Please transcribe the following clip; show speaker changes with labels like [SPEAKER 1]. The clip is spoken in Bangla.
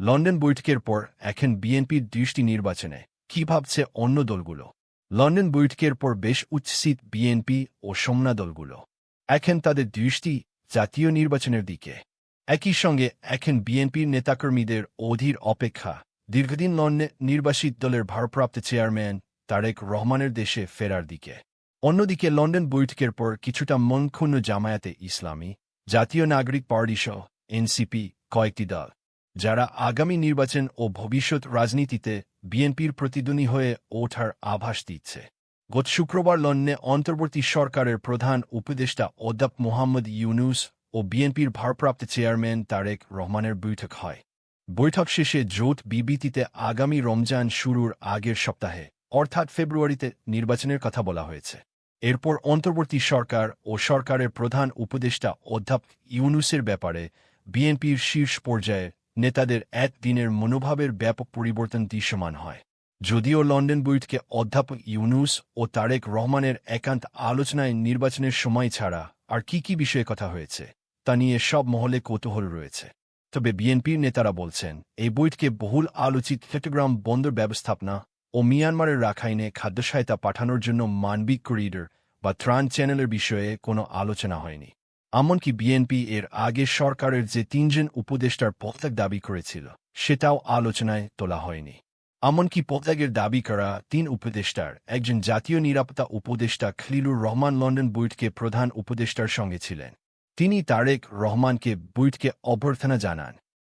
[SPEAKER 1] লন্ডন বৈঠকের পর এখন বিএনপির দৃষ্টি নির্বাচনে কি ভাবছে অন্য দলগুলো? লন্ডন বৈঠকের পর বেশ উচ্ছ্বিত বিএনপি ও সোমনা দলগুলো। এখন তাদের দৃষ্টি জাতীয় নির্বাচনের দিকে। একই সঙ্গে এখন বিএনপির নেতাকর্মীদের অধীর অপেক্ষা দীর্ঘদিন লন্ডনে নির্বাসিত দলের ভারপ্রাপ্ত চেয়ারম্যান তারেক রহমানের দেশে ফেরার দিকে। অন্যদিকে লন্ডন বৈঠকের পর কিছুটা মনক্ষুণ্ণ জামায়াতে ইসলামী, জাতীয় নাগরিক পার্টি সহ এনসিপি কয়েকটি দল যারা আগামী নির্বাচন ও ভবিষ্যৎ রাজনীতিতে বিএনপির প্রতিদ্বন্দ্বী হয়ে ওঠার আভাস দিচ্ছে। গত শুক্রবার লন্ডনে অন্তর্বর্তী সরকারের প্রধান উপদেষ্টা অধ্যাপ মোহাম্মদ ইউনুস ও বিএনপির ভারপ্রাপ্ত চেয়ারম্যান তারেক রহমানের বৈঠক হয়। বৈঠক শেষে জোট বিবৃতিতে আগামী রমজান শুরুর আগের সপ্তাহে, অর্থাৎ ফেব্রুয়ারিতে নির্বাচনের কথা বলা হয়েছে। এরপর অন্তর্বর্তী সরকার ও সরকারের প্রধান উপদেষ্টা অধ্যাপ ইউনুসের ব্যাপারে বিএনপির শীর্ষ পর্যায়ে নেতাদের এক দিনের মনোভাবের ব্যাপক পরিবর্তন দৃশ্যমান হয়। যদিও লন্ডন বৈঠকে অধ্যাপক ইউনুস ও তারেক রহমানের একান্ত আলোচনায় নির্বাচনের সময় ছাড়া আর কি কি বিষয়ে কথা হয়েছে, তা নিয়ে সব মহলে কৌতূহল রয়েছে। তবে বিএনপির নেতারা বলছেন, এই বৈঠকে বহুল আলোচিত চট্টগ্রাম বন্দর ব্যবস্থাপনা ও মিয়ানমারের রাখাইনে খাদ্য সহায়তা পাঠানোর জন্য মানবিক করিডর বা ত্রাণ চ্যানেলের বিষয়ে কোনো আলোচনা হয়নি। এমনকি বিএনপি এর আগে সরকারের যে তিনজন উপদেষ্টার পদত্যাগ দাবি করেছিল, সেটাও আলোচনায় তোলা হয়নি। এমনকি পদত্যাগের দাবি করা তিন উপদেষ্টার একজন জাতীয় নিরাপত্তা উপদেষ্টা খলিলুর রহমান লন্ডন বুইটকে প্রধান উপদেষ্টার সঙ্গে ছিলেন। তিনি তারেক রহমানকে বুইটকে অভ্যর্থনা জানান।